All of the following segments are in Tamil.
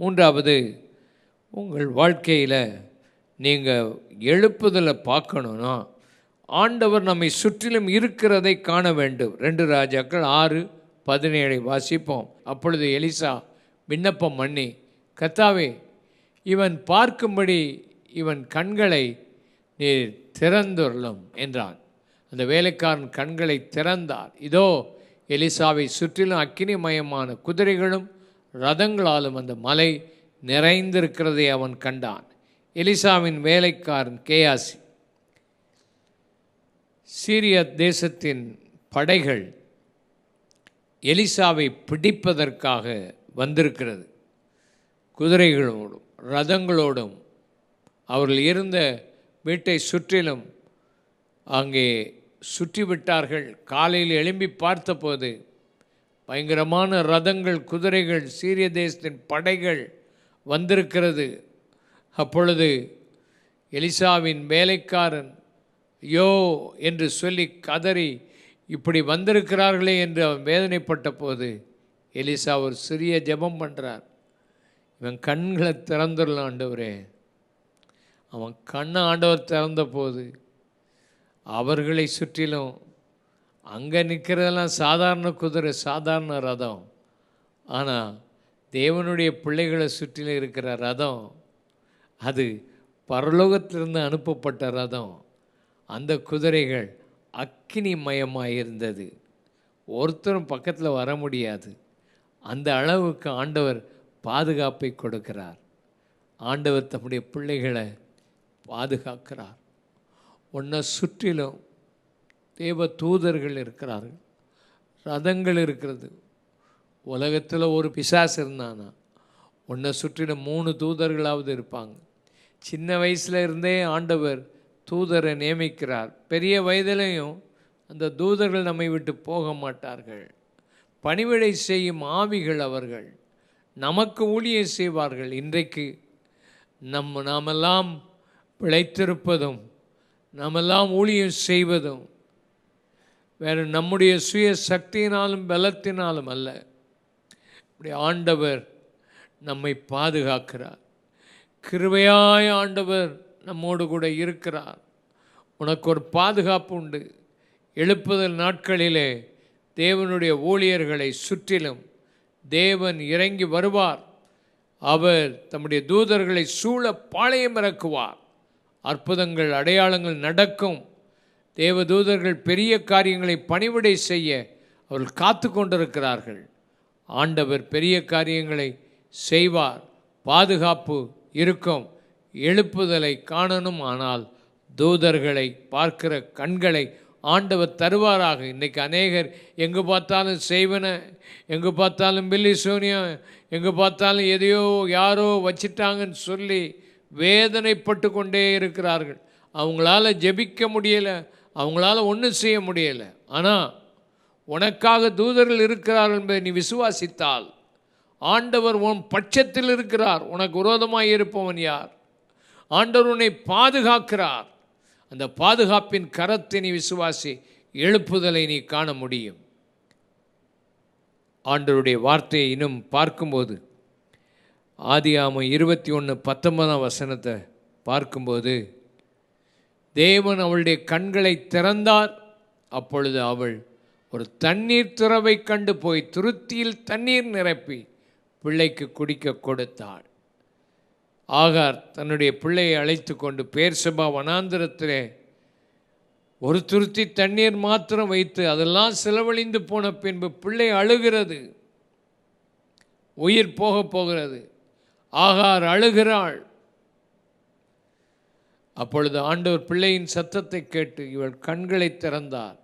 மூன்றாவது உங்கள் வாழ்க்கையில் நீங்கள் எழுப்புதலை பார்க்கணுன்னா ஆண்டவர் நம்மை சுற்றிலும் இருக்கிறதை காண வேண்டும். ரெண்டு ராஜாக்கள் ஆறு பதினேழை வாசிப்போம். அப்பொழுது எலிசா விண்ணப்பம் பண்ணி கத்தாவே இவன் பார்க்கும்படி இவன் கண்களை நீர் திறந்துள்ளும் என்றான். அந்த வேலைக்காரன் கண்களை திறந்தார். இதோ எலிசாவை சுற்றிலும் அக்கினிமயமான குதிரைகளும் ரதங்களாலும் அந்த மலை நிறைந்திருக்கிறதை அவன் கண்டான். எலிசாவின் வேலைக்காரன் கேயாசி. சீரிய தேசத்தின் படைகள் எலிசாவை பிடிப்பதற்காக வந்திருக்கிறது. குதிரைகளோடும் ரதங்களோடும் அவர்கள் இருந்த வீட்டை சுற்றிலும் அங்கே சுற்றி விட்டார்கள் காலையில் எழும்பி பார்த்தபோது பயங்கரமான ரதங்கள் குதிரைகள் சீரிய தேசத்தின் படைகள் வந்திருக்கிறது. அப்பொழுது எலிசாவின் வேலைக்காரன் யோ என்று சொல்லி கதறி இப்படி வந்திருக்கிறார்களே என்று அவன் வேதனைப்பட்ட போது எலிசா ஒரு சிறிய ஜெபம் பண்ணுறார் இவன் கண்களை திறந்துடலாம் ஆண்டவரே. அவன் கண்ணை ஆண்டவர் திறந்த போது அவர்களை சுற்றிலும் அங்கே நிற்கிறதெல்லாம் சாதாரண குதிரை சாதாரண ரதம். ஆனால் தேவனுடைய பிள்ளைகளை சுற்றிலும் இருக்கிற ரதம் அது பரலோகத்திலிருந்து அனுப்பப்பட்ட ரதம். அந்த குதிரைகள் அக்கினிமயமாக இருந்தது. ஒருத்தரும் பக்கத்தில் வர முடியாது. அந்த அளவுக்கு ஆண்டவர் பாதுகாப்பை கொடுக்கிறார். ஆண்டவர் தம்முடைய பிள்ளைகளை பாதுகாக்கிறார். உன்னை சுற்றிலும் தேவ தூதர்கள் இருக்கிறார்கள். ரதங்கள் இருக்கிறது. உலகத்தில் ஒரு பிசாசு இருந்தானா? உன்னை சுற்றிலும் மூணு தூதர்களாவது இருப்பாங்க. சின்ன வயசில் இருந்தே ஆண்டவர் தூதரை நியமிக்கிறார். பெரிய வயதிலையும் அந்த தூதர்கள் நம்மை விட்டு போக மாட்டார்கள். பணிவிடை செய்யும் ஆவிகள் அவர்கள். நமக்கு ஊழியம் செய்வார்கள். இன்றைக்கு நம் நாமெல்லாம் பிழைத்திருப்பதும் நாமெல்லாம் ஊழியம் செய்வதும் வேறு நம்முடைய சுய சக்தியினாலும் பலத்தினாலும் அல்ல. இப்படி ஆண்டவர் நம்மை பாதுகாக்கிறார். கிருபையாய் ஆண்டவர் நம்மோடு கூட இருக்கிறார். உனக்கு ஒரு பாதுகாப்பு உண்டு. எழுப்புதல் நாட்களிலே தேவனுடைய ஊழியர்களை சுற்றிலும் தேவன் இறங்கி வருவார். அவர் தம்முடைய தூதர்களை சூழ பாளையம் இறக்குவார். அற்புதங்கள் அடையாளங்கள் நடக்கும். தேவதூதர்கள் பெரிய காரியங்களை பணிவிடை செய்ய அவர்கள் காத்து கொண்டிருக்கிறார்கள். ஆண்டவர் பெரிய காரியங்களை செய்வார். பாதுகாப்பு இருக்கும். எழுப்புதலை காணணும். ஆனால் தூதர்களை பார்க்கிற கண்களை ஆண்டவர் தருவாராக. இன்றைக்கி அநேகர் எங்கே பார்த்தாலும் செய்வன எங்கே பார்த்தாலும் பில்லி சூனியம் எங்கே பார்த்தாலும் எதையோ யாரோ வச்சிட்டாங்கன்னு சொல்லி வேதனைப்பட்டு கொண்டே இருக்கிறார்கள். அவங்களால ஜெபிக்க முடியலை. அவங்களால ஒன்றும் செய்ய முடியலை. ஆனால் உனக்காக தூதர்கள் இருக்கிறார் என்பதை நீ விசுவாசித்தால் ஆண்டவர் உன் பட்சத்தில் இருக்கிறார். உனக்கு விரோதமாக இருப்பவன் யார்? ஆண்டவர் உன்னை பாதுகாக்கிறார். அந்த பாதுகாப்பின் கரத்தை நீ விசுவாசி எழுப்புதலை நீ காண முடியும். ஆண்டவருடைய வார்த்தையை இன்னும் பார்க்கும்போது ஆதியாம இருபத்தி ஒன்று பத்தொன்பதாம் வசனத்தை பார்க்கும்போது தேவன் அவளுடைய கண்களை திறந்தார். அப்பொழுது அவள் ஒரு தண்ணீர் துறவை கண்டு போய் துருத்தியில் தண்ணீர் நிரப்பி பிள்ளைக்கு குடிக்க கொடுத்தாள். ஆகார் தன்னுடைய பிள்ளையை அழைத்து கொண்டு பேர்சபா வனாந்திரத்திலே ஒரு துருத்தி தண்ணீர் மாத்திரம் வைத்து அதெல்லாம் செலவழிந்து போன பின்பு பிள்ளை அழுகிறது. உயிர் போக போகிறது. ஆகார் அழுகிறாள். அப்பொழுது ஆண்டவர் பிள்ளையின் சத்தத்தை கேட்டு இவள் கண்களை திறந்தார்.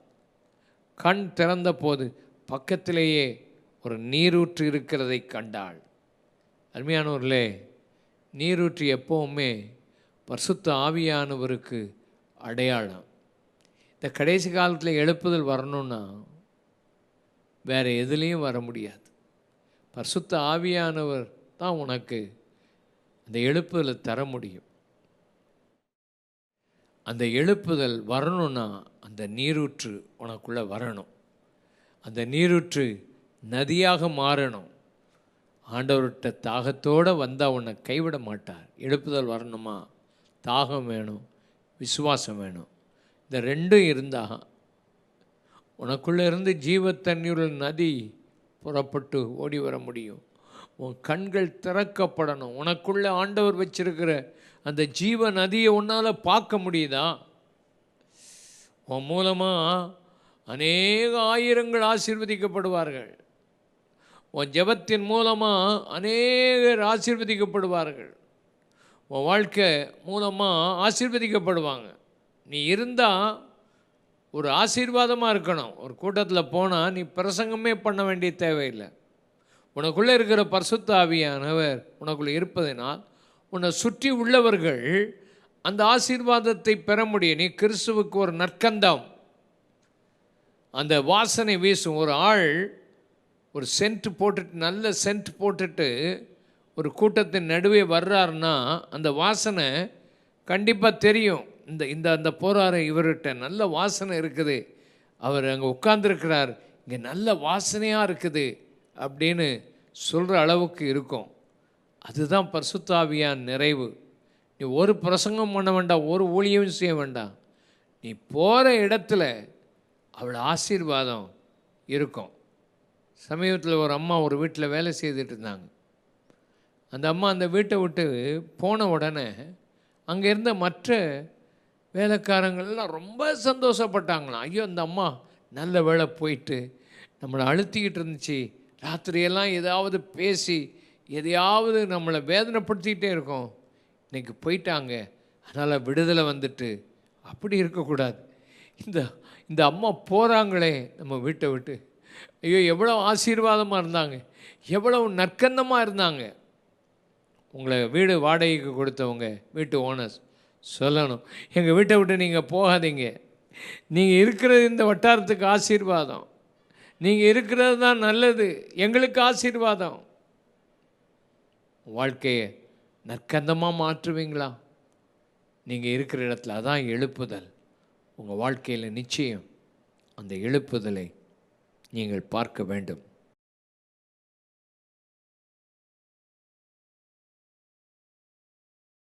கண் திறந்த போது பக்கத்திலேயே ஒரு நீரூற்று இருக்கிறதை கண்டாள். அருமையானவர்களே நீரூற்று எப்பவுமே பரிசுத்த ஆவியானவருக்கு அடையாளம். இந்த கடைசி காலத்தில் எழுப்புதல் வரணும்னா வேறு எதுலேயும் வர முடியாது. பரிசுத்த ஆவியானவர் தான் உனக்கு அந்த எழுப்புதலை தர முடியும். அந்த எழுப்புதல் வரணும்னா அந்த நீரூற்று உனக்குள்ளே வரணும். அந்த நீரூற்று நதியாக மாறணும். ஆண்டவர்கிட்ட தாகத்தோடு வந்தால் உன்னை கைவிட மாட்டார். எழுப்புதல் வரணுமா? தாகம் வேணும் விசுவாசம் வேணும். இந்த ரெண்டும் இருந்தால் உனக்குள்ளே இருந்து ஜீவ தண்ணீரில் நதி புறப்பட்டு ஓடி வர முடியும். உன் கண்கள் திறக்கப்படணும். உனக்குள்ளே ஆண்டவர் வச்சிருக்கிற அந்த ஜீவ நதியை உன்னால் பார்க்க முடியுதா? உன் மூலமாக அநேக ஆயிரங்கள் ஆசீர்வதிக்கப்படுவார்கள். உன் ஜெபத்தின் மூலமாக அநேகர் ஆசீர்வதிக்கப்படுவார்கள். உன் வாழ்க்கை மூலமாக ஆசீர்வதிக்கப்படுவாங்க. நீ இருந்தால் ஒரு ஆசீர்வாதமாக இருக்கணும். ஒரு கூட்டத்தில் போனால் நீ பிரசங்கமே பண்ண வேண்டிய தேவையில்லை. உனக்குள்ளே இருக்கிற பரிசுத்தாவியானவர் உனக்குள்ளே இருப்பதினால் உன்னை சுற்றி உள்ளவர்கள் அந்த ஆசீர்வாதத்தை பெற முடியும். நீ கிறிஸ்துவுக்கு ஒரு நற்கந்தம். அந்த வாசனை வீசும். ஒரு ஆள் ஒரு சென்ட் போட்டுட்டு நல்ல சென்ட் போட்டுட்டு ஒரு கூட்டத்தின் நடுவே வர்றாருன்னா அந்த வாசனை கண்டிப்பாக தெரியும். இந்த இந்த அந்த போகிறாரு இவர்கிட்ட நல்ல வாசனை இருக்குது. அவர் அங்கே உட்கார்ந்துருக்கிறார். இங்கே நல்ல வாசனையாக இருக்குது அப்படின்னு சொல்கிற அளவுக்கு இருக்கும். அதுதான் பரிசுத்தாவியான் நிறைவு. நீ ஒரு பிரசங்கம் பண்ண வேண்டாம் ஒரு ஊழியம் செய்ய வேண்டாம். நீ போகிற இடத்துல அவள் ஆசீர்வாதம் இருக்கும். சமீபத்தில் ஒரு அம்மா ஒரு வீட்டில் வேலை செய்துட்டு இருந்தாங்க. அந்த அம்மா அந்த வீட்டை விட்டு போன உடனே அங்கே இருந்த மற்ற வேலைக்காரங்கள்லாம் ரொம்ப சந்தோஷப்பட்டாங்களாம். ஐயோ அந்த அம்மா நல்ல வேலை போயிட்டு நம்மளை அழுத்திக்கிட்டு இருந்துச்சு. ராத்திரியெல்லாம் ஏதாவது பேசி எதையாவது நம்மளை வேதனைப்படுத்திக்கிட்டே இருக்கோம். இன்றைக்கி போயிட்டாங்க. அதனால் விடுதலை வந்துட்டு அப்படி இருக்கக்கூடாது. இந்த இந்த அம்மா போகிறாங்களே நம்ம வீட்டை விட்டு. ஐயோ எவ்வளோ ஆசீர்வாதமாக இருந்தாங்க. எவ்வளவு நற்கந்தமாக இருந்தாங்க. உங்களை வீடு வாடகைக்கு கொடுத்தவங்க வீட்டு ஓனர்ஸ் சொல்லணும். எங்கள் வீட்டை விட்டு நீங்கள் போகாதீங்க. நீங்கள் இருக்கிறது இந்த வட்டாரத்துக்கு ஆசீர்வாதம். நீங்கள் இருக்கிறது தான் நல்லது. எங்களுக்கு ஆசீர்வாதம். வாழ்க்கையை நற்கந்தமாக மாற்றுவீங்களா? நீங்கள் இருக்கிற இடத்துல அதான் எழுப்புதல். உங்கள் வாழ்க்கையில் நிச்சயம் அந்த எழுப்புதலை நீங்கள் பார்க்க வேண்டும்.